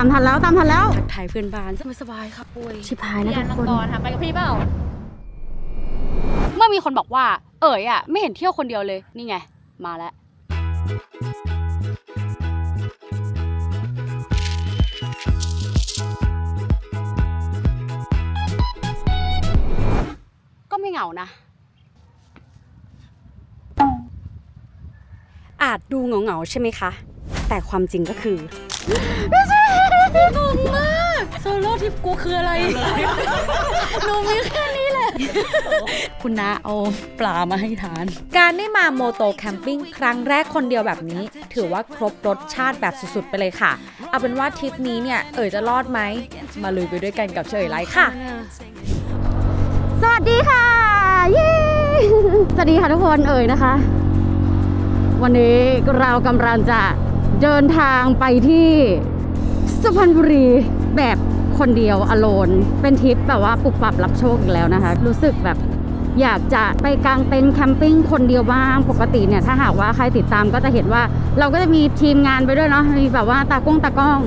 ตามทันแล้วตามทันแล้ว ทักทายเพื่อนบ้านสบายๆค่ะปุ้ยชิพายนะยาทุนกมังคน กรค่ะไปกับพี่เปล่าเมื่อมีคนบอกว่า เอ๋ยอะไม่เห็นเที่ยวคนเดียวเลยนี่ไง มาแล้ว ก็ไม่เหงานะ อาจดูเหงาๆใช่ไหมคะ แต่ความจริงก็คือ งงมากโซโล่ทิปกูคืออะไร หนูมีแค่นี้แหละ คุณน้าเอาปลามาให้ทาน การได้มาโมโตแคมปิ้งครั้งแรกคนเดียวแบบนี้ ถือว่าครบรสชาติแบบสุดๆ ไปเลยค่ะ เอาเป็นว่าทริปนี้เนี่ย เอ๋ยจะรอดไหม มาลุยไปด้วยกันกับเฉยไลฟ์ค่ะ สวัสดีค่ะเย้สวัสดีค่ะทุกคนเอ่ยนะคะ วันนี้เรากำลังจะเดินทางไปที่ สุพรรณบุรีแบบคนเดียวอโลน เป็นทริปแบบว่าปรับปรับรับโชคอีกแล้วนะคะ รู้สึกแบบอยากจะไปกางเต็นท์แคมปิ้งคนเดียวบ้างปกติเนี่ยถ้าหากว่าใครติดตามก็จะเห็นว่าเราก็จะมีทีมงานไปด้วยเนาะมีแบบว่าตากล้องตากล้อง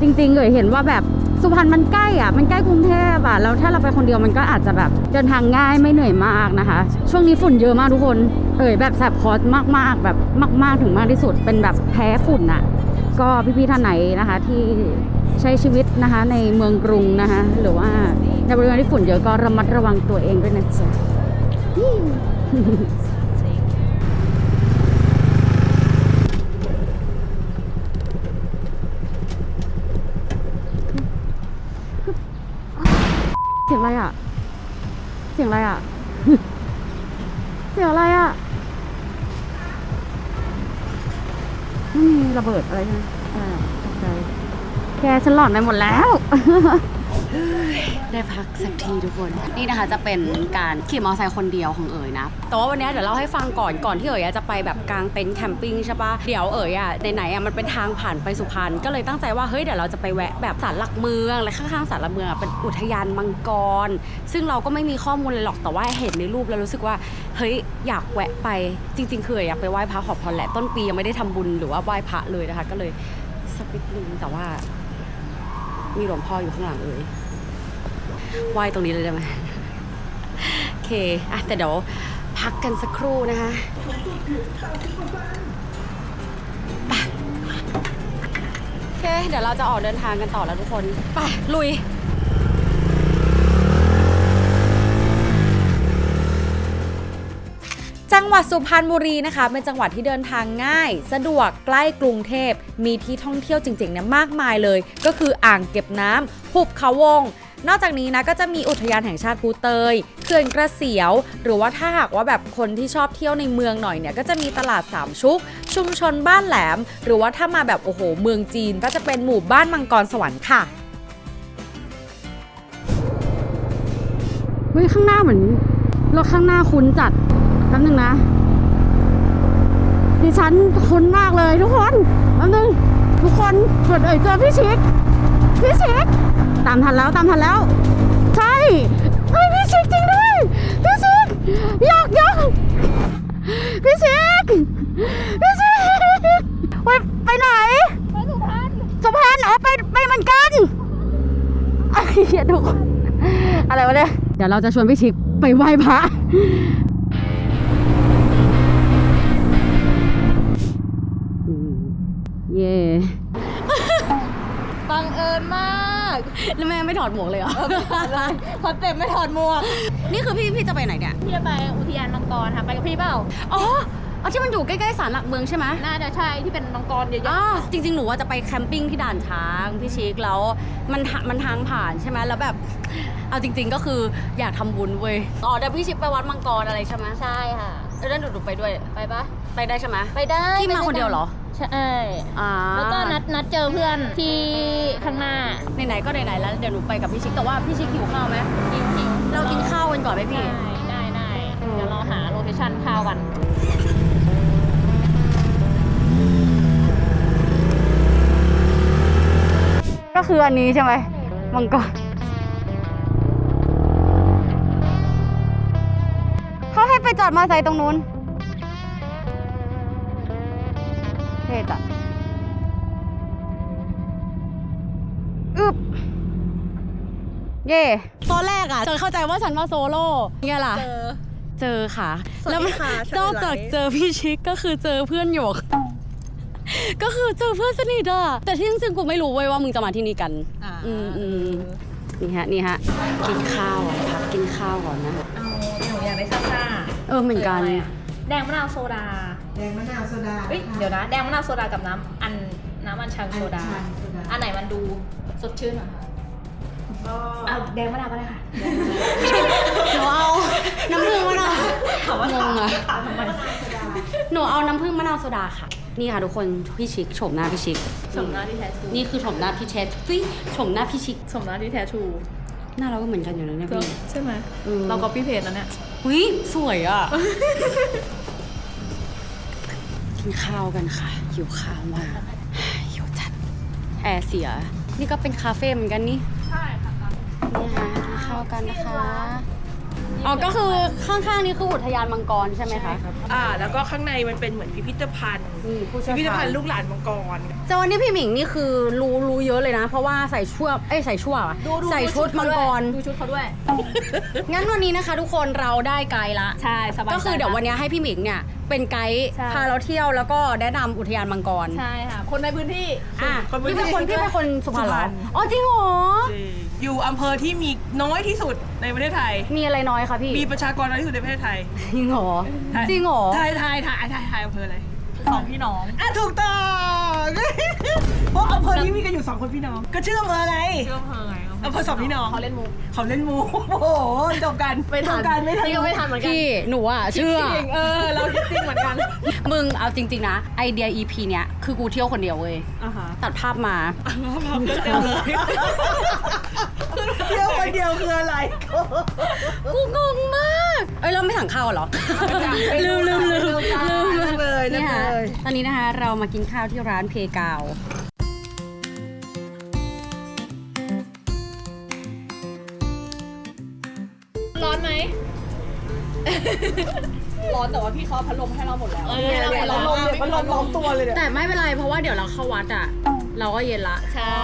จริงๆเอ่ยเห็นว่าแบบสุพรรณมันใกล้อะมันใกล้กรุงเทพอะแล้วถ้าเราไปคนเดียวมันก็อาจจะแบบเดินทางง่ายไม่เหนื่อยมากนะคะ ช่วงนี้ฝุ่นเยอะมากทุกคนเอ่ยแบบแสบคอสมากๆ แบบมาก ๆถึงมากที่สุดเป็นแบบแพ้ฝุ่นอะ ก็พี่ๆท่านไหนนะคะที่ใช้ชีวิตนะคะในเมืองกรุงนะคะหรือว่าในบริเวณที่ฝุ่นเยอะก็ระมัดระวังตัวเองด้วยนะจ๊ะเสียงอะไรอะ เสียงอะไรอะ เสียงอะไรอะ ไม่มีระเบิดอะไรนะอ่าตกใจแกฉันหลอนไปหมดแล้ว ได้พักสักทีทุกคน นี่นะคะจะเป็นการขี่มอเตอร์ไซค์คนเดียวของเอ๋ยนะ แต่ว่าวันนี้เดี๋ยวเล่าให้ฟังก่อนก่อนที่เอ๋ยจะไปแบบกลางเต็นท์แคมปิ้งใช่ปะเดี๋ยวเอ๋ยอะไหนๆอะมันเป็นทางผ่านไปสุพรรณก็เลยตั้งใจว่าเฮ้ยเดี๋ยวเราจะไปแวะแบบศาลหลักเมืองและข้างๆศาลหลักเมืองอะเป็นอุทยานมังกร ซึ่งเราก็ไม่มีข้อมูลเลยหรอกแต่ว่าเห็นในรูปแล้วรู้สึกว่าเฮ้ยอยากแวะไปจริงๆคือเอ๋ยอยากไปไหว้พระขอพรแหละต้นปียังไม่ได้ทำบุญหรือว่าไหว้พระเลยนะคะ ก็เลยสักนิดนึงแต่ว่า มีหลวงพ่ออยู่ข้างหลังเอ๋ยไหว้ตรงนี้เลยได้ไหมโอเคอะแต่เดี๋ยวพักกันสักครู่นะคะไปโอเค เดี๋ยวเราจะออกเดินทางกันต่อแล้วทุกคน ไป ลุย หวัดสุพรรณบุรีนะคะ เป็นจังหวัดที่เดินทางง่าย สะดวกใกล้กรุงเทพ มีที่ท่องเที่ยวจริงๆเนี่ยมากมายเลย ก็คืออ่างเก็บน้ำหุบเขาวง นอกจากนี้นะก็จะมีอุทยานแห่งชาติภูเตยเขื่อนกระเสียว หรือว่าถ้าหากว่าแบบคนที่ชอบเที่ยวในเมืองหน่อยเนี่ยก็จะมีตลาดสามชุก ชุมชนบ้านแหลม หรือว่าถ้ามาแบบโอ้โห เมืองจีน ก็จะเป็นหมู่บ้านมังกรสวรรค์ค่ะเฮ้ยข้างหน้าเหมือนรถข้างหน้าคุ้นจัด แป๊บนึงนะ ดิฉันคุ้นมากเลยทุกคนแป๊บนึง ทุกคนเกิดเอ่ยเจอพี่ชิคพี่ชิคตามทันแล้วตามทันแล้ว ใช่เฮ้ยพี่ชิคจริงด้วยพี่ชิคยอกยอกพี่ชิคพี่ชิคไปไปไหนไปสุพรรณสุพรรณอ๋อไปไปเหมือนกันไอ้เหี้ยทุกคนอะไรวะเนี่ยเดี๋ยวเราจะชวนพี่ชิคไปไหว้พระ บังเอิญมากแล้วแม่ไม่ถอดหมวกเลยเหรอคอนเซ็ปต์ไม่ถอดหมวก นี่คือพี่พี่จะไปไหนเนี่ย พี่จะไปอุทยานมังกรค่ะ ไปกับพี่เปล่า อ๋อเอาที่มันอยู่ใกล้ๆศาลหลักเมืองใช่ไหมน่าจะใช่ที่เป็นมังกรเยอะอ๋อจริงๆ หนูว่าจะไปแคมปิ้งที่ด่านช้างพี่ชิคแล้วมันทะมันทางผ่านใช่ไหมแล้วแบบเอาจริง ๆ ก็คืออยากทำบุญเว้ยอ๋อเดี๋ยวพี่ชิคไปวัดมังกรอะไรใช่ไหมๆใช่ค่ะเออแล้วหนูหนูไปด้วยไปปะไปได้ใช่ไหมไปได้พี่มาคนเดียวเหรอ ใช่อ่าแล้วก็นัดนัดเจอเพื่อนที่ข้างหน้า ไหนๆก็ไหนๆแล้วเดี๋ยวหนูไปกับพี่ชิคแต่ว่าพี่ชิคหิวข้าวไหมจริงๆเรากินข้าวกันก่อนไหมพี่ ได้ได้ได้เดี๋ยวเราหาโลเคชั่นข้าวกัน ก็คืออันนี้ใช่ไหมมังกรเขาให้ไปจอดมอเตอร์ไซค์ตรงนู้น ท่จัดอึบเย่ตอนแรกอะจนเข้าใจว่าฉันมาโซโล่ไงล่ะ เจอ เจอค่ะ สวัสดีค่ะฉันนอกจากไลฟ์เจอพี่ชิคก็คือเจอเพื่อนหยก ก็คือเจอเพื่อนสนิทอะ แต่ที่จริงๆกูไม่รู้เว้ยว่ามึงจะมาที่นี่กัน อ่าอืมอืมนี่ฮะนี่ฮะ กินข้าวอะพักกินข้าวก่อนนะ เอาหนูอยากได้ซ่าซ่าเออเหมือนกันแดงมะนาวโซดา แดงมะนาวโซดาเฮ้ยเดี๋ยวนะแดงมะนาวโซดากับน้ำอันน้ำอัญชันโซดา อัญชันโซดาอันไหนมันดูสดชื่นหน่อยคะก็เอาแดงมะนาวก็ได้ค่ะหนูเอาน้ำผึ้งมะนาวงงอะหนูเอาน้ำผึ้งมะนาวโซดาค่ะ นี่ค่ะทุกคนพี่ชิคโฉมหน้าพี่ชิคสมหน้าที่แท้ทรูนี่คือโฉมหน้าพี่เชษฟิโฉมหน้าพี่ชิคสมหน้าที่แท้ทรูหน้าเราก็เหมือนกันอยู่นะเนี่ยพี่ใช่ไหมอืมเราก็พี่เพจแล้วเนี่ยวิสวยอะ กินข้าวกันค่ะ หิวข้าวมากหิวจัด แอร์เสีย นี่ก็เป็นคาเฟ่เหมือนกันนี่ ใช่ค่ะนี่ค่ะกินข้าวกันนะคะ อ๋อ ก็คือข้างๆนี้คืออุทยานมังกรใช่ไหมคะอ่า แล้วก็ข้างในมันเป็นเหมือนพิพิธภัณฑ์นี่ผู้พิเชี่ยวพิธชาภัญณฑ์ลูกหลานมังกร แต่วันนี้พี่หมิงนี่คือรู้รู้เยอะเลยนะ เพราะว่าใส่ชั่วเอ้ยใส่ชั่วอะดูดูใส่ชุดมังกร ดูชุดเขาด้วย งั้นวันนี้นะคะทุกคนเราได้ไกด์ละ ใช่ สบายใจก็คือเดี๋ยววันนี้ให้พี่หมิงเนี่ยเป็นไกด์ใช่ พาเราเที่ยวแล้วก็แนะนำอุทยานมังกรใช่ค่ะ คนในพื้นที่ อะคนพื้นพี่ที่เป็นคนพี่เป็นคนสุพรรณเหรอสุพรรณ อ๋อจริงเหรอ อยู่อำเภอที่มีน้อยที่สุดในประเทศไทย มีอะไรน้อยคะพี่มีประชากรน้อยที่สุดในประเทศไทยจริงเหรอไทยจริงเหรอไทยไทยไทยไทยไทยอำเภออะไรสองพี่น้องอะถูกต้องเพราะอำเภอนี้มีกันอยู่สองคนพี่น้อง ก็ชื่ออำเภออะไรชื่ออำเภอไง อำเภอสองพี่น้องเขาเล่นมุกเขาเล่นมูโอ้โหจบกันไม่ทันจบกันไม่ทันนี่ก็ไม่ทันเหมือนกันพี่หนูอะเชื่อจริงเออเราคิดจริงเหมือนกัน มึงเอาจริง ๆ นะ ไอเดีย EP เนี้ยคือกูเที่ยวคนเดียวเว้ยอ่าฮะตัดภาพมาเต็มเลยเที่ยวคนเดียวคืออะไร กูงงมาก เอ้ยเราไม่สั่งข้าวเหรอ ลืมลืมลืมลืมลืมเลยลืนี่มค่ะเลยตอนนี้นะคะเรามากินข้าวที่ร้านเพกาว อนไหม ร้อนแต่ว่าพี่เขาเอาพัดลมให้เราหมดแล้วเออเราเราลมมันลมล้อมตัวเลยเนี่ยแต่ไม่เป็นไรเพราะว่าเดี๋ยวเราเข้าวัดอะ เราก็เย็นละ ใช่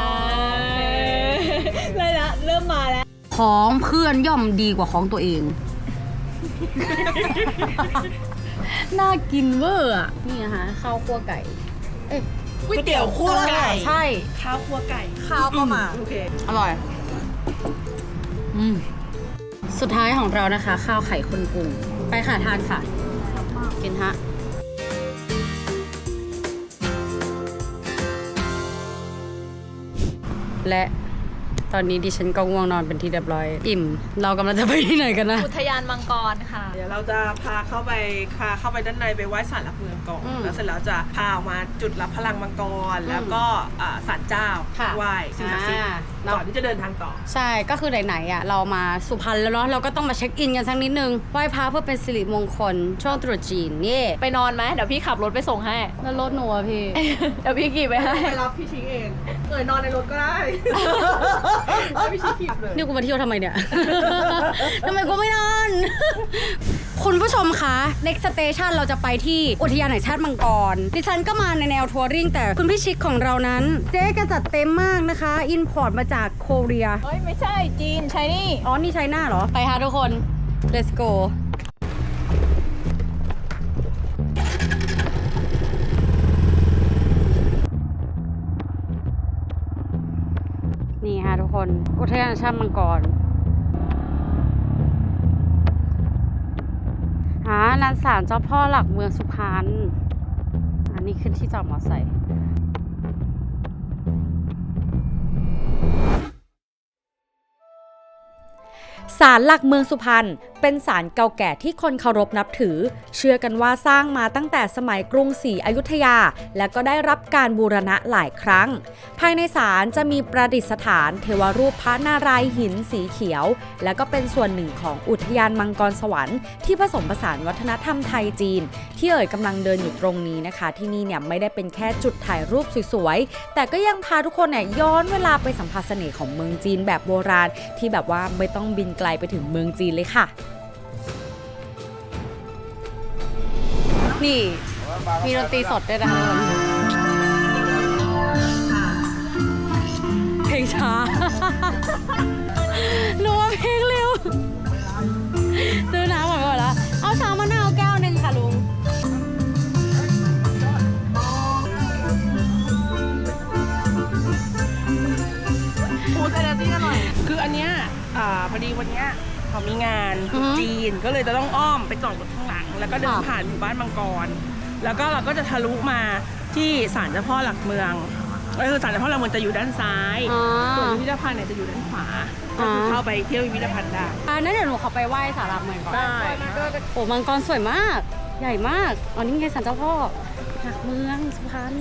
เลยละเริ่มมาแล้ว ของเพื่อนย่อมดีกว่าของตัวเอง น่ากินเวอร์อะนี่นะคะข้าวคั่วไก่ เอ้ยก๋วยเตี๋ยวคั่วไก่ใช่ ข้าวคั่วไก่ ข้าวก็มา โอเค อร่อย อืม สุดท้ายของเรานะคะ ข้าวไข่คนกรุงไปค่ะทานค่ะ กินฮะและ อนนี้ดิฉันก็ง่วงนอนเป็นที่เรียบร้อย อิ่ม เรากำลังจะไปที่ไหนกันนะ อุทยานมังกรค่ะ เดี๋ยวเราจะพาเข้าไปพาเข้าไปด้านในไปไหว้ศาลหลักเมืองก่อนอืมแล้วเสร็จแล้วจะพาออกมาจุดรับพลังมังกร แล้วก็อ่าศาลเจ้าค่ะ ไหว้สิ่งศักดิ์สิทธิ์อ่าเนอะก่อนที่จะเดินทางต่อ ใช่ ก็คือไหนๆอะเรามาสุพรรณแล้วเนาะ เราก็ต้องมาเช็คอินกันสักนิดนึง ไหว้พระเพื่อเป็นสิริมงคล ช่วงตรุษจีนเย่ไปนอนไหมเดี๋ยวพี่ขับรถไปส่งให้ แล้วรถหนูอะพี่ เดี๋ยวพี่ขี่ไปให้ ไปรับพี่ชิงเอง เอ่ยนอนในรถก็ได้แล้วพี่ชิงขี่เลย นี่กูมาเที่ยวทำไมเนี่ย ทำไมกูไม่นอน คุณผู้ชมคะ next station เราจะไปที่อุทยานแห่งชาติมังกร ดิฉันก็มาในแนวทัวริงแต่คุณพี่ชิคของเรานั้น เจ๊ก็จัดเต็มมากนะคะ อินพอร์ตมาจากโคเรีย เฮ้ย ไม่ใช่จีนใช่นี่ อ๋อ นี่ไชน่าเหรอ ไปค่ะทุกคน let's go นี่ค่ะทุกคนอุทยานแห่งชาติมังกรหาลานสารเจ้าพ่อหลักเมืองสุพรรณอันนี้ขึ้นที่จอดมอไซค์ ศาลหลักเมืองสุพรรณเป็นศาลเก่าแก่ที่คนเคารพนับถือ เชื่อกันว่าสร้างมาตั้งแต่สมัยกรุงศรีอยุธยา และก็ได้รับการบูรณะหลายครั้ง ภายในศาลจะมีประดิษฐานเทวรูปพระนารายณ์หินสีเขียว และก็เป็นส่วนหนึ่งของอุทยานมังกรสวรรค์ที่ผสมผสานวัฒนธรรมไทยจีน ที่เอ่ยกำลังเดินอยู่ตรงนี้นะคะ ที่นี่เนี่ยไม่ได้เป็นแค่จุดถ่ายรูปสวยๆแต่ก็ยังพาทุกคนเนี่ยย้อนเวลาไปสัมผัสเสน่ห์ของเมืองจีนแบบโบราณที่แบบว่าไม่ต้องบินไกลไปถึงเมืองจีนเลยค่ะ นี่ มีดนตรีสดด้วยนะคะทุกคนเพลงช้ารู้ว่าเพลงเร็ว อ่าพอดีวันเนี้ยเขามีงานอือฮึจีนก็เลยจะต้องอ้อมไปจอดรถข้างหลัง แล้วก็เดินค่ะ ผ่านหมู่บ้านมังกร แล้วก็เราก็จะทะลุมาที่ศาลเจ้าพ่อหลักเมืองก็คือศาลเจ้าพ่อหลักเมืองจะอยู่ด้านซ้ายอ่ส่วนาพิพิธภัณฑ์เนี่ยจะอยู่ด้านขวาก็อ่าคือเข้าไปเที่ยวพิพิธภัณฑ์ได้อ่านั่นเดี๋ยวหนูขอไปไหว้สารหลักเมืองก่อนได้โอ้มังกรสวยมาก ใหญ่มากอ๋อนี่ไงศาลเจ้าพ่อหลักเมืองสุพรรณ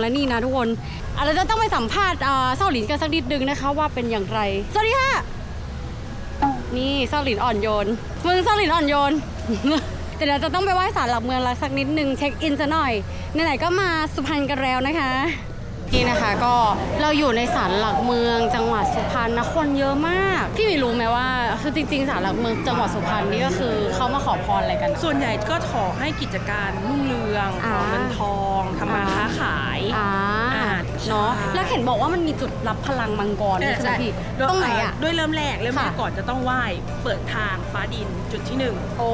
และนี่นะทุกคนอาจจะเราจะต้องไปสัมภาษณ์อ่าเซาหลินกันสักนิดนึงนะคะว่าเป็นอย่างไร สวัสดีค่ะ นี่เซาหลินอ่อนโยนมึงเซาหลินอ่อนโยน แต่เดี๋ยวจะต้องไปไหว้ศาลหลักเมืองละสักนิดนึงเช็คอินซะหน่อยไหนๆก็มาสุพรรณกันแล้วนะคะนี่นะคะก็เราอยู่ในศาลหลักเมืองจังหวัดสุพรรณนะคนเยอะมาก พี่ไมีรู้ไหมว่าคือจริงๆศาลหลักเมืองจังหวัดสุพรรณนี่ก็คือเขามาขอพรอะไรกันนะส่วนใหญ่ก็ขอให้กิจการรุ่งเรืองขอ่า อเงินทองทำมาอ่าค้าขาย อ่าอ่า เนาะใช่แล้วเห็นบอกว่ามันมีจุดรับพลังมังกรด้วยใช่ไหมพี่ตรงไหนอะด้วยเริ่มแรกเริ่มแรกค่ะก่อนจะต้องไหว้เปิดทางฟ้าดินจุดที่หนึ่งโอ้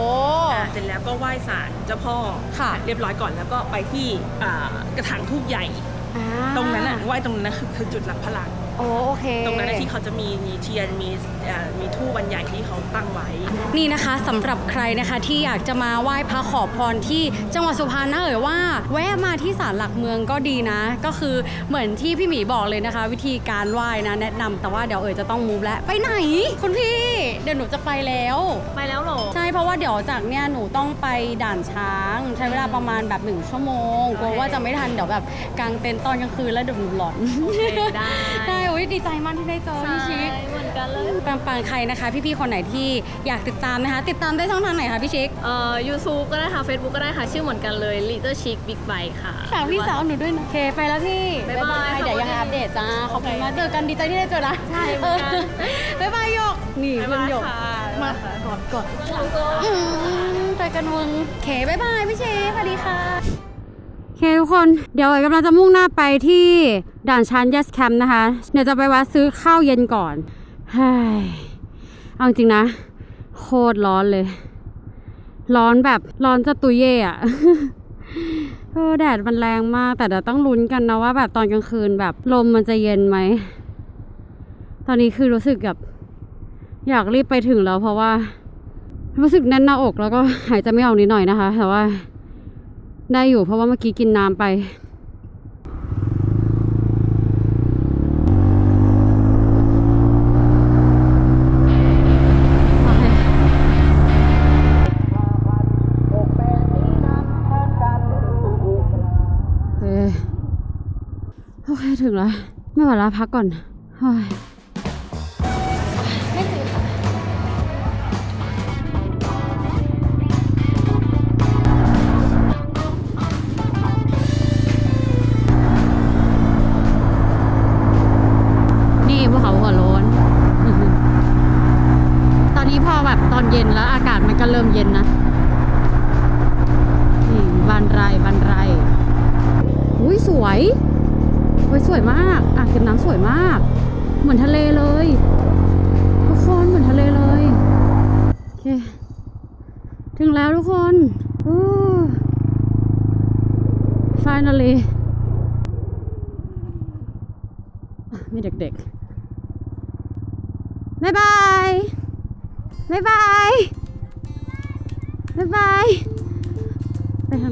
อ่าเสร็จแล้วก็ไหว้ศาลเจ้าพ่อค่ะ เรียบร้อยก่อนแล้วก็ไปที่อ่ากระถางทูบใหญ่อ่าตรงนั้นอะไหว้ตรงนั้นนะคือคือจุดรับพลัง โอ้โอเค ตรงนั้นนะที่เขาจะมีมีเทียนมีอ่ามีทูบวันใหญ่ที่เขาตั้งไว้ นี่นะคะสำหรับใครนะคะที่อยากจะมาไหว้พระขอพรที่จังหวัดสุพรรณนะเอ่ยว่า แวะมาที่ศาลหลักเมืองก็ดีนะ ก็คือเหมือนที่พี่หมีบอกเลยนะคะ วิธีการไหว้นะแนะนำแต่ว่าเดี๋ยวเอ่ยจะต้องมูฟแล้วไปไหน คุณพี่เดี๋ยวหนูจะไปแล้ว ไปแล้วเหรอ ใช่เพราะว่าเดี๋ยวจากเนี่ยหนูต้องไปด่านช้าง ใช้เวลาประมาณแบบหนึ่งชั่วโมงกลัวว่าจะไม่ทันเดี๋ยวแบบกลางเต็นท์ตอนกลางคืนแล้วเดี๋ยวหนูหลอนโอเคได้ ได้โอ้ยดีใจมากที่ได้เจอพี่ชิคเหมือนกันเลยปังปังๆใครนะคะ พี่ๆคนไหนที่อยากติดตามนะคะ ติดตามได้ช่องทางไหนคะพี่ชิคเอ่อยูทูบก็ได้ค่ะ Facebook ก็ได้ค่ะ ชื่อเหมือนกันเลย Little Chic Big Bike ค่ะฝากพี่สาวหนูด้วยนะโอเคไปแล้วพี่บ๊ายบายเดี๋ยวยังไงขอบคุณอัปเดตจ้าขอบคุณมากเจอกันดีใจที่ได้เจอนะใช่เหมือนกันเออบ๊ายบายหยกนี่บ๊ายเพื่อนบายหยกค่ะมากอดกอดอืมเจอกันมึงโอเคบ๊ายบายพี่เชฟสวัสดีค่ะโอเค ทุกคนเดี๋ยวเอ๋กำลังจะมุ่งหน้าไปที่ด่านชัน Yes Camp นะคะ เดี๋ยวจะไปวัดซื้อข้าวเย็นก่อนเฮ้ยเอาจริงนะ โคตรร้อนเลย ร้อนแบบร้อนจะตุยเย่อะเออแดดมันแรงมาก แต่เดี๋ยวต้องลุ้นกันนะว่า แบบตอนกลางคืนแบบลมมันจะเย็นไหม ตอนนี้คือรู้สึกแบบอยากรีบไปถึงแล้วเพราะว่า รู้สึกแน่นหน้าอกแล้วก็หายใจไม่ออกนิดหน่อยนะคะ แต่ว่า ได้อยู่เพราะว่าเมื่อกี้กินน้ำไปโอเคเออโอเคถึงแล้ว ไม่ไหวแล้วพักก่อนเฮ้ย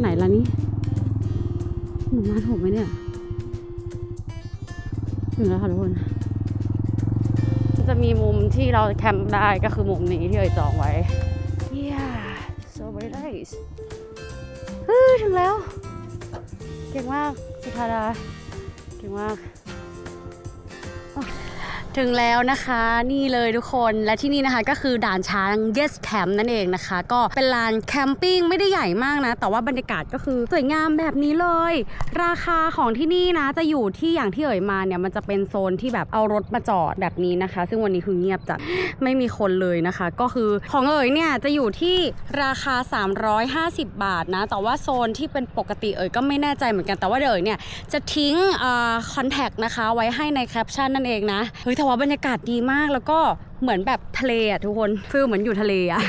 ไปทางไหนล่ะนี่หนูมาถูกไหมเนี่ยถึงแล้วค่ะทุกคนจะมีมุมที่เราแคมป์ได้ก็คือมุมนี้ที่เอ่ยจองไว้ yeah so very nice เฮ้ยถึงแล้ว เก่งมาก สุธาดา เก่งมาก ถึงแล้วนะคะนี่เลยทุกคนและที่นี่นะคะก็คือด่านช้าง Yes Camp นั่นเองนะคะ ก็เป็นลานแคมปิ้งไม่ได้ใหญ่มากนะ แต่ว่าบรรยากาศก็คือสวยงามแบบนี้เลย ราคาของที่นี่นะจะอยู่ที่อย่างที่เอ่ยมาเนี่ยมันจะเป็นโซนที่แบบเอารถมาจอดแบบนี้นะคะ ซึ่งวันนี้คือเงียบจัดไม่มีคนเลยนะคะ ก็คือของเอ่ยเนี่ยจะอยู่ที่ราคา 350 บาทนะ แต่ว่าโซนที่เป็นปกติเอ่ยก็ไม่แน่ใจเหมือนกันแต่ว่าเดี๋ยวเอ่ยเนี่ยจะทิ้งคอนแทคนะคะไว้ให้ในแคปชั่นนั่นเองนะเฮ้ยแต่ว่าบรรยากาศดีมากแล้วก็เหมือนแบบทะเลอะทุกคนฟิลเหมือนอยู่ทะเลอะ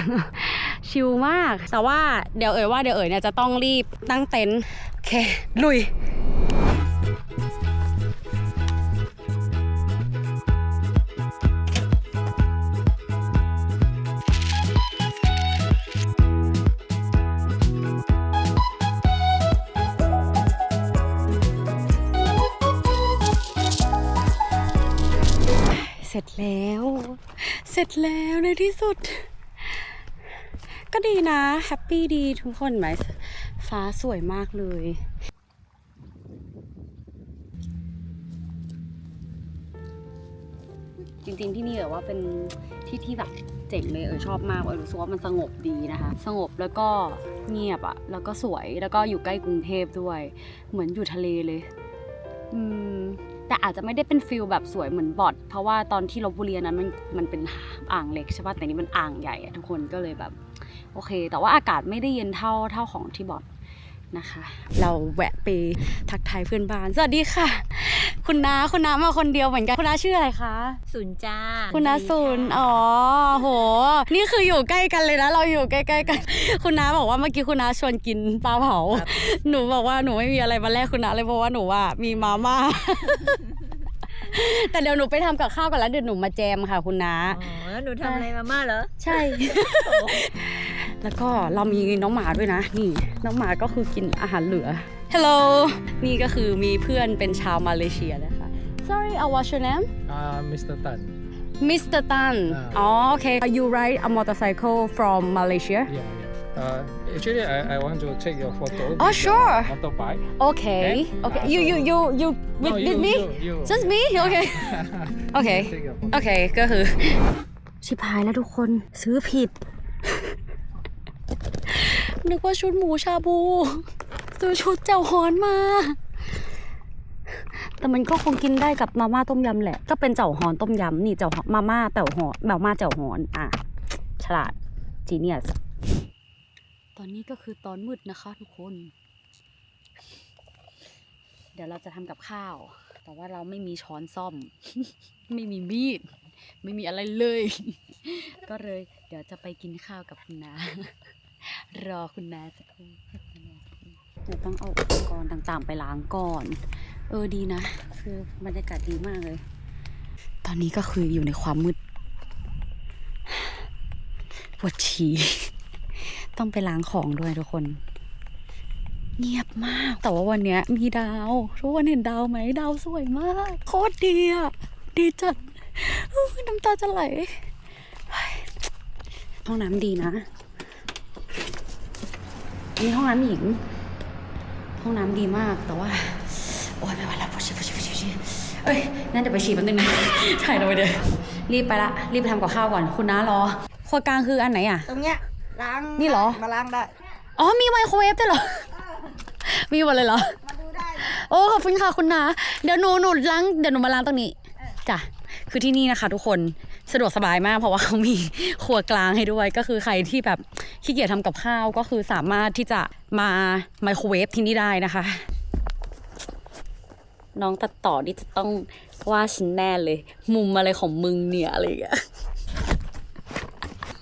ชิลมาก แต่ว่าเดี๋ยวเอ๋ยว่าเดี๋ยวเอ๋ยเนี่ยจะต้องรีบตั้งเต็นท์โอเคลุย ร็จแล้วในที่สุด ก็ดีนะ แฮปปี้ดีทุกคนไหมฟ้าสวยมากเลยจริงๆที่นี่แบบว่าเป็นที่ที่แบบเจ๋งเลยเออชอบมากเออรู้สึกว่ามันสงบดีนะคะ สงบแล้วก็เงียบอะแล้วก็สวยแล้วก็อยู่ใกล้กรุงเทพด้วย เหมือนอยู่ทะเลเลย อืม แต่อาจจะไม่ได้เป็นฟิลแบบสวยเหมือนบอดเพราะว่าตอนที่ลบบุรีนั้นมันมันเป็นอ่างเล็กใช่ป่ะแต่นี่มันอ่างใหญ่ทุกคนก็เลยแบบโอเค แต่ว่าอากาศไม่ได้เย็นเท่าเท่าของที่บอดนะคะ เราแวะไปทักทายเพื่อนบ้าน สวัสดีค่ะ คุณน้าคุณน้ามาคนเดียวเหมือนกันคุณน้าชื่ออะไรคะ ศูนย์จ้าคุณน้าศูนย์อ๋อโห นี่คืออยู่ใกล้กันเลยนะ เราอยู่ใกล้ๆกัน คุณน้าบอกว่าเมื่อกี้คุณน้าชวนกินปลาเผา หนูบอกว่าหนูไม่มีอะไรมาแลกคุณน้าเลยเพราะว่าหนูว่ามีมาม่าแต่เดี๋ยวหนูไปทำกับข้าวก่อนแล้วเดี๋ยวหนูมาแจมค่ะคุณน้าอ๋อแล้วหนูทำอะไรมาม่าเหรอ ใช่ แล้วก็เรามีน้องหมาด้วยนะ นี่น้องหมาก็คือกินอาหารเหลือ Hello นี่ก็คือมีเพื่อนเป็นชาวมาเลเซียนะคะ Sorry I what's your name Uh, Mr. Tan. Mr. Tan อ่าอ๋อโอเค You ride a motorcycle from Malaysia Yeah, yeah. Uh, actually, I, I want to take your photo. Oh, with your sure. Motorbike. Okay Okay. Okay Ah, you you so- you you with no, with you, me You, you. Just me Okay Okay Take your photo. โอเคก็คือ ชิบหายแล้วทุกคนซื้อผิด นึกว่าชุดหมูชาบูซื้อชุดเจ้าฮอนมา แต่มันก็คงกินได้กับมาม่าต้มยำแหละ ก็เป็นเจ้าฮอนต้มยำนี่เจ้ามาม่าเต่าฮอนมาม่าเจ้าฮอนอะ ฉลาดจีเนียส ตอนนี้ก็คือตอนมืดนะคะทุกคน เดี๋ยวเราจะทำกับข้าว แต่ว่าเราไม่มีช้อนซ่อม ไม่มีมีด ไม่มีอะไรเลย ก็เลย เดี๋ยวจะไปกินข้าวกับคุณนา รอคุณนาสักครู่เดี๋ยวต้องเอาอุปกรณ์ต่างๆ ไปล้างก่อน เออดีนะ คือบรรยากาศดีมากเลย ตอนนี้ก็คืออยู่ในความมืดปวดฉี่ต้องไปล้างของด้วยทุกคน เงียบมาก แต่ว่าวันนี้มีดาวทุกคนเห็นดาวไหมดาวสวยมาก โคตรดีอะ ดีจัดน้ำตาจะไหลห้องน้ำดีนะ นนี้ห้องน้ำหญิง ห้องน้ำดีมากแต่ว่า โอ๊ยไม่ไหวแล้วปวดฉี่ปวดฉี่ปวดฉี่ปวดฉี่เอ้ยนั่นเดี๋ยวไปฉี่แป๊บนึงนะถ่ายเราไปเดี๋ยวรีบไปละรีบไปทำกับข้าวก่อนคุณน้ารอครัวกลางคืออันไหนอะ ตรงเนี้ยล้างนี่เหรอ มาล้างได้ อ๋อมีไมโครเวฟด้วยเหรอ มีหมดเลยเหรอ มาดูได้นะโอ้ขอบคุณค่ะคุณนาเดี๋ยวหนูหนูล้างเดี๋ยวหนูมาล้างตรงนี้จ้ะคือที่นี่นะคะ ทุกคน สะดวกสบายมากเพราะว่าเขามีครัวกลางให้ด้วย ก็คือใครที่แบบขี้เกียจทำกับข้าวก็คือสามารถที่จะมาไมโครเวฟที่นี่ได้นะคะ น้องตัดต่อนี่จะต้องว่าฉันแน่เลย มุมอะไรของมึงเนี่ยอะไรอย่างเงี้ย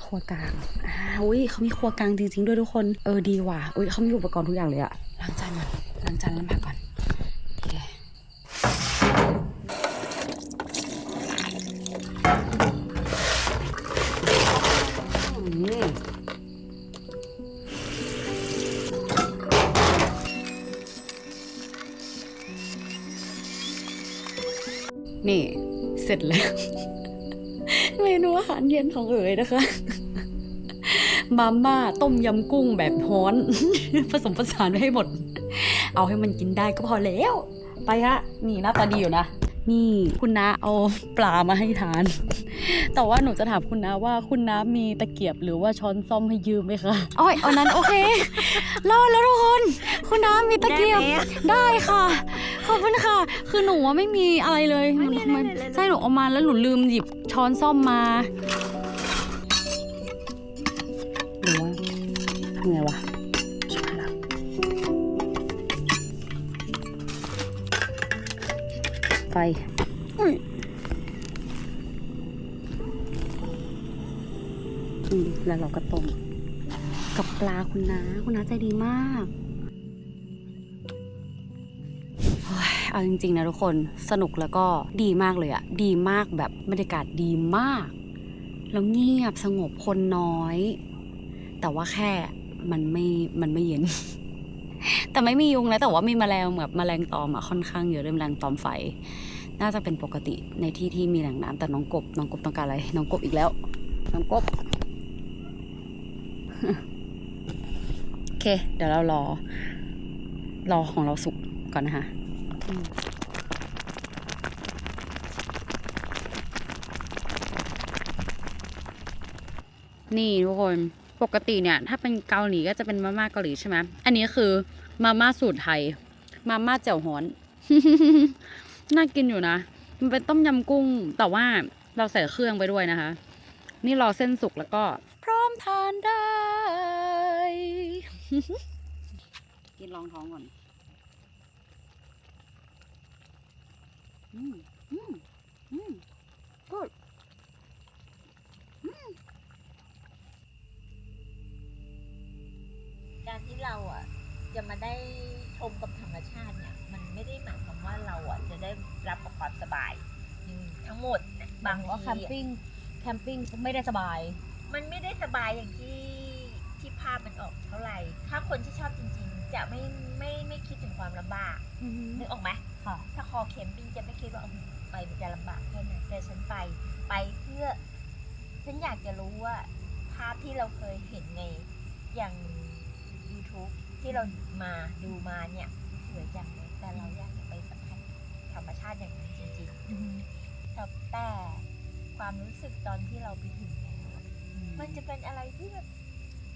ครัวกลางอ่าอุ้ยเขามีครัวกลางจริงๆด้วยทุกคน เออดีว่ะอุ้ยเขามีอุปกรณ์ทุกอย่างเลยอะล้างจานก่อนล้างจานแล้วมาก่อน นี่ เสร็จแล้ว เมนูอาหารเย็นของเอ๋ยนะคะ มาม่าต้มยำกุ้งแบบฮ้อน ผสมผสานไว้ให้หมด เอาให้มันกินได้ก็พอแล้ว ไปฮะ นี่หน้าตาดีอยู่นะ นี่คุณน้าเอาปลามาให้ทาน แต่ว่าหนูจะถามคุณน้าว่าคุณน้ามีตะเกียบหรือว่าช้อนซ่อมให้ยืมไหมคะอ้อยอันนั้นโอเครอดแล้วทุกคนคุณน้ามีตะเกียบได้ค่ะขอบคุณค่ะ คือหนูว่าไม่มีอะไรเลยมันมันใช่หนูเอามาแล้วหนูลืมหยิบช้อนซ่อมมา อุ้ยอืมแล้วเราก็ต้มกับปลาคุณน้าคุณน้าใจดีมากเอาจริงๆนะทุกคนสนุกแล้วก็ดีมากเลยอะดีมากแบบบรรยากาศดีมาก แล้วเงียบสงบคนน้อย แต่ว่าแค่มันไม่มันไม่เย็น แต่ไม่มียุงนะแต่ว่ามีแมลงแบบแมลงตอมอะค่อนข้างเยอะเลยแมลงตอมไฟ น่าจะเป็นปกติในที่ที่มีแหล่งน้ำแต่น้องกบ น้องกบต้องการอะไร น้องกบอีกแล้ว น้องกบ โอเค เดี๋ยวเรารอ รอของเราสุกก่อนนะคะนี่ทุกคนปกติเนี่ย ถ้าเป็นเกาหลีก็จะเป็นมาม่าเกาหลีใช่ไหมอันนี้คือมาม่าสูตรไทย มาม่าแจ่วฮ้อน น่ากินอยู่นะ มันเป็นต้มยำกุ้ง แต่ว่าเราใส่เครื่องไปด้วยนะคะ นี่รอเส้นสุกแล้วก็ พร้อมทานได้ กินลองท้องก่อนอืมอืมอืม good การที่เราอะ จะมาได้ชมกับธรรมชาติเนี่ยมัน ไม่ได้หมายความว่าเราอะจะได้รับกับความสบายอืมทั้งหมดเนี่ยบางว่าทีแคมปิ้งแคมปิ้งไม่ได้สบาย มันไม่ได้สบายอย่างที่ที่ภาพมันออกเท่าไหร่ ถ้าคนที่ชอบจริง ๆ จะไม่ไม่ไม่คิดถึงความลำบากนึกออกไหม ค่ะ ถ้าคอแคมปิ้งจะไม่คิดว่าเอาไปมันจะลำบากแค่ไหนแต่ฉันไปไปเพื่อ ฉันอยากจะรู้ว่าภาพที่เราเคยเห็นในอย่าง YouTube ที่เรามาดูมาเนี่ยสวยจังเลย แต่เราอยากจะไปสัมผัสธรรมชาติอย่างนั้นจริงๆแต่แต่ความรู้สึกตอนที่เราไปถึงแล้วอะมันจะเป็นอะไรที่แบบ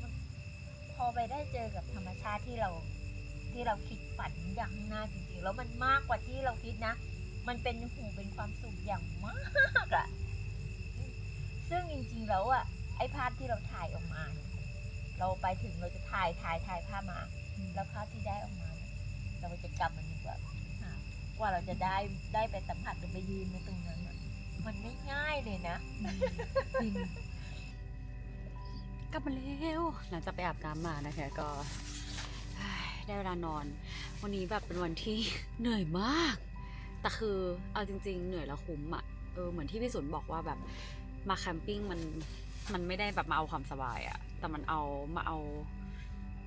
มันพอไปได้เจอกับธรรมชาติที่เราที่เราคิดฝันอย่างข้างหน้าจริงๆ แล้วมันมากกว่าที่เราคิดนะ มันเป็นหูเป็นความสุขอย่างมากอะซึ่งจริงๆแล้วอะไอ้ภาพที่เราถ่ายออกมาเนี่ยเราไปถึงเราจะถ่ายถ่ายถ่ายภาพมา แล้วภาพที่ได้ออกมา เราจะจำมันดีกว่าว่าเราจะได้ได้ไปสัมผัสหรือไปยืนในตรงนั้นมันไม่ง่ายเลยนะกลับมาเร็วหลังจากไปอาบน้ำมานะคะก็ได้เวลานอน วันนี้แบบเป็นวันที่เหนื่อยมาก แต่คือเอาจริง ๆ เหนื่อยแล้วคุ้มอะเออเหมือนที่พี่สุนบอกว่าแบบมาแคมปิ้งมันมันไม่ได้แบบมาเอาความสบายอะ่ะแต่มันเอามาเอา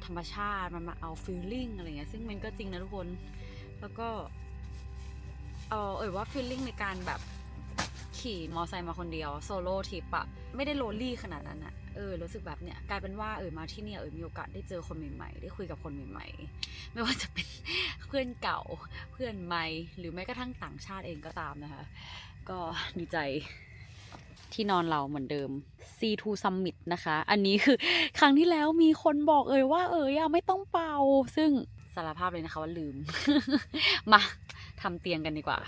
ธรรมชาติมันมาเอาฟีลลิ่งอะไรเงี้ยซึ่งมันก็จริงนะทุกคน แล้วก็เออเอ่ยว่าฟีลลิ่งในการแบบขี่มอไซค์มาคนเดียวโซโล่ทริปอะไม่ได้โรลลี่ขนาดนั้นอะเออรู้สึกแบบเนี้ยกลายเป็นว่าเออมาที่เนี่ยเออมีโอกาสได้เจอคนใหม่ๆ ได้คุยกับคนใหม่ๆ ไม่ว่าจะเป็นเพื่อนเก่าเพื่อนใหม่ หรือแม้กระทั่งต่างชาติเองก็ตามนะคะ ก็ดีใจ ที่นอนเราเหมือนเดิม C2 Summit นะคะ อันนี้คือครั้งที่แล้วมีคนบอกเอ่ยว่าเอ่ยอะไม่ต้องเป่า ซึ่งสารภาพเลยนะคะว่าลืม มาทำเตียงกันดีกว่า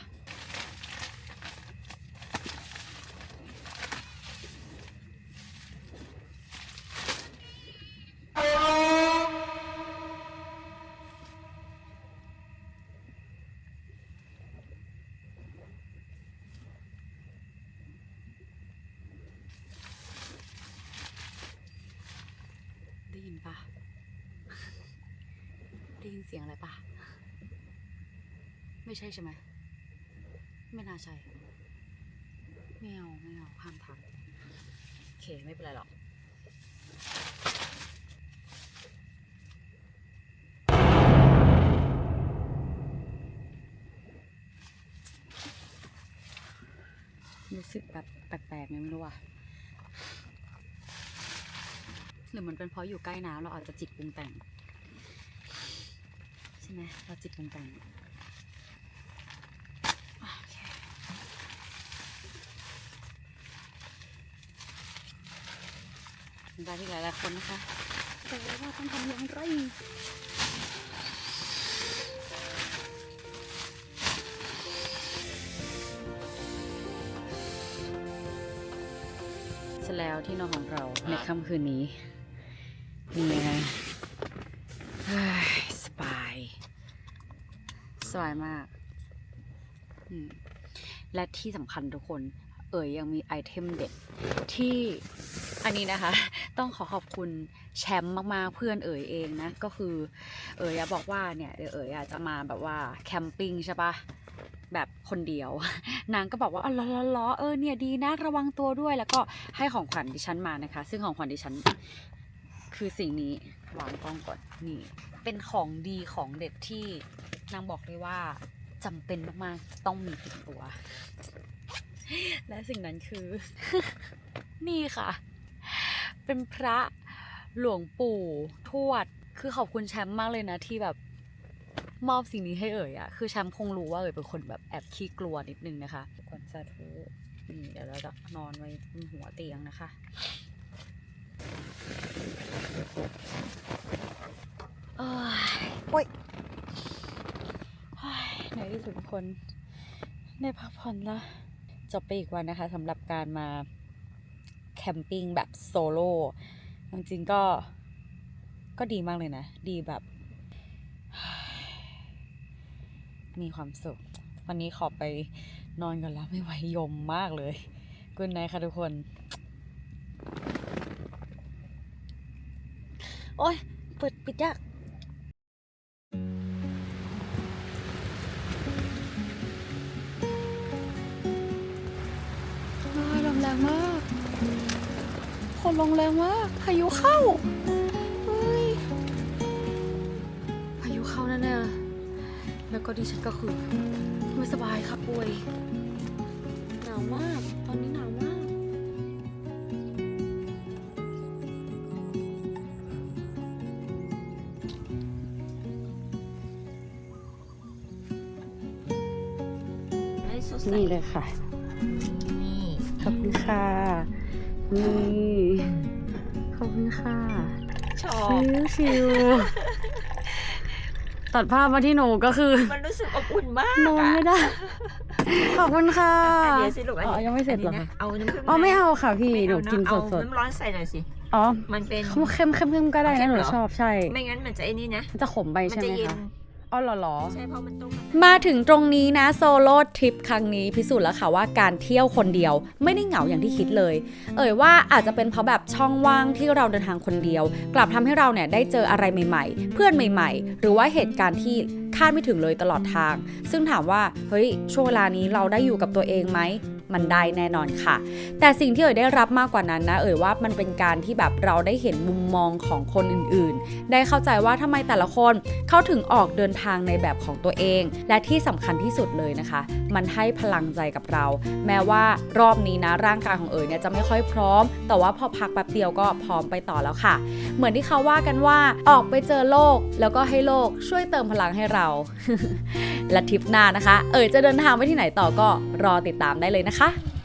ไม่ใช่ใช่ไหม ไม่น่าใช่ไม่เอาไม่เอาห้ามทักโอเค ไม่เป็นไรหรอกรู้สึกแบบแปลกๆไงไม่รู้อะหรือมันเป็นเพราะอยู่ใกล้น้ำเราอาจจะจิตปรุงแต่ง ใช่ไหมเราจิตปรุงแต่งโอเค ได้ที่หลายๆคนนะคะ แต่ว่าต้องทำอย่างไรเสร็จแล้วที่นอนของเราในค่ำคืนนี้นี่ไงเฮ้ยสบาย สบายมากอืมและที่สำคัญทุกคน เอ๋ยยังมีไอเทมเด็ดที่อันนี้นะคะ ต้องขอขอบคุณแชมป์มากๆเพื่อนเอ๋ยเองนะก็คือ เอ๋ยบอกว่าเนี่ยเดี๋ยวเอ๋ยจะมาแบบว่าแคมปิ้งใช่ปะแบบคนเดียวนางก็บอกว่าอ๋อล้อล้อล้อเออเนี่ยดีนะระวังตัวด้วยแล้วก็ให้ของขวัญดิฉันมานะคะ ซึ่งของขวัญดิฉันคือสิ่งนี้วางกล้องก่อนนี่ เป็นของดีของเด็ดที่นางบอกเลยว่าจำเป็นมากๆต้องมีติดตัว และสิ่งนั้นคือ นี่ค่ะ เป็นพระหลวงปู่ทวด คือขอบคุณแชมป์มากเลยนะที่แบบมอบสิ่งนี้ให้เอ่ยอะคือแชมป์คงรู้ว่าเอ่ยเป็นคนแบบแอบขี้กลัวนิดนึงนะคะก่อนสาธุนี่เดี๋ยวเราจะนอนไว้บนหัวเตียงนะคะ โอ้ยโอ้ยเฮ้ยในที่สุดทุกคนได้พักผ่อนละ จบไปอีกวันนะคะสำหรับการมาแคมปิ้งแบบโซโล่จริงๆก็ก็ดีมากเลยนะ ดีแบบ มีความสุข วันนี้ขอไปนอนกันแล้วไม่ไหวยมมากเลยกุนไนค่ะทุกคน โอ้ยเปิดปิดยาก ลมแรงมากพายุเข้าเฮ้ยพายุเข้าแน่ๆแล้วก็ดิฉันก็คือไม่สบายค่ะป่วยหนาวมาก ตอนนี้หนาวมากให้สดใสนี่เลยค่ะนี่ขอบคุณค่ะนี่ ชิบวชิว ตัดภาพมาที่หนูก็คือมันรู้สึกอบอุ่นมากนอนอะไม่ได้ ขอบคุณค่ะอันเดียวสิลูกอันอ๋อนี้ยังไม่เสร็จเหรออันนี้คะนะเอาน้ำผึ้งอ๋อไม่หเอาค่ะพี่ไม่หนูเอาะกินสเอาดน้ำร้อนใส่หน่อยสิๆอ๋อมันเป็นเข้มเข้มเข้มก็ได้นะหนูเข้มเหรอชอบใช่ ไม่งั้นมันจะไอ้นี่นะมันจะขมไปมันใช่ไหจะมเย็นคะอ๋อเหรอเหรอใช่เพราะมันต้ม มาถึงตรงนี้นะโซโล่ทริปครั้งนี้พิสูจน์แล้วค่ะว่าการเที่ยวคนเดียวไม่ได้เหงาอย่างที่คิดเลย เอ่ยว่าอาจจะเป็นเพราะแบบช่องว่างที่เราเดินทางคนเดียว กลับทำให้เราเนี่ยได้เจออะไรใหม่ ๆ เพื่อนใหม่ ๆ หรือว่าเหตุการณ์ที่คาดไม่ถึงเลยตลอดทาง ซึ่งถามว่าเฮ้ยช่วงเวลานี้เราได้อยู่กับตัวเองไหม มันได้แน่นอนค่ะ แต่สิ่งที่เอ่ยได้รับมากกว่านั้นนะเอ่ยว่ามันเป็นการที่แบบเราได้เห็นมุมมองของคนอื่นๆ ได้เข้าใจว่าทำไมแต่ละคนเข้าถึงออกเดินทางในแบบของตัวเอง และที่สำคัญที่สุดเลยนะคะ มันให้พลังใจกับเรา แม้ว่ารอบนี้นะร่างกายของเอ๋ยเนี่ยจะไม่ค่อยพร้อม แต่ว่าพอพักแป๊บเดียวก็พร้อมไปต่อแล้วค่ะ เหมือนที่เขาว่ากันว่าออกไปเจอโลกแล้วก็ให้โลกช่วยเติมพลังให้เรา และทริปหน้านะคะ เอ๋ยจะเดินทางไปที่ไหนต่อก็รอติดตามได้เลยนะคะนะคะ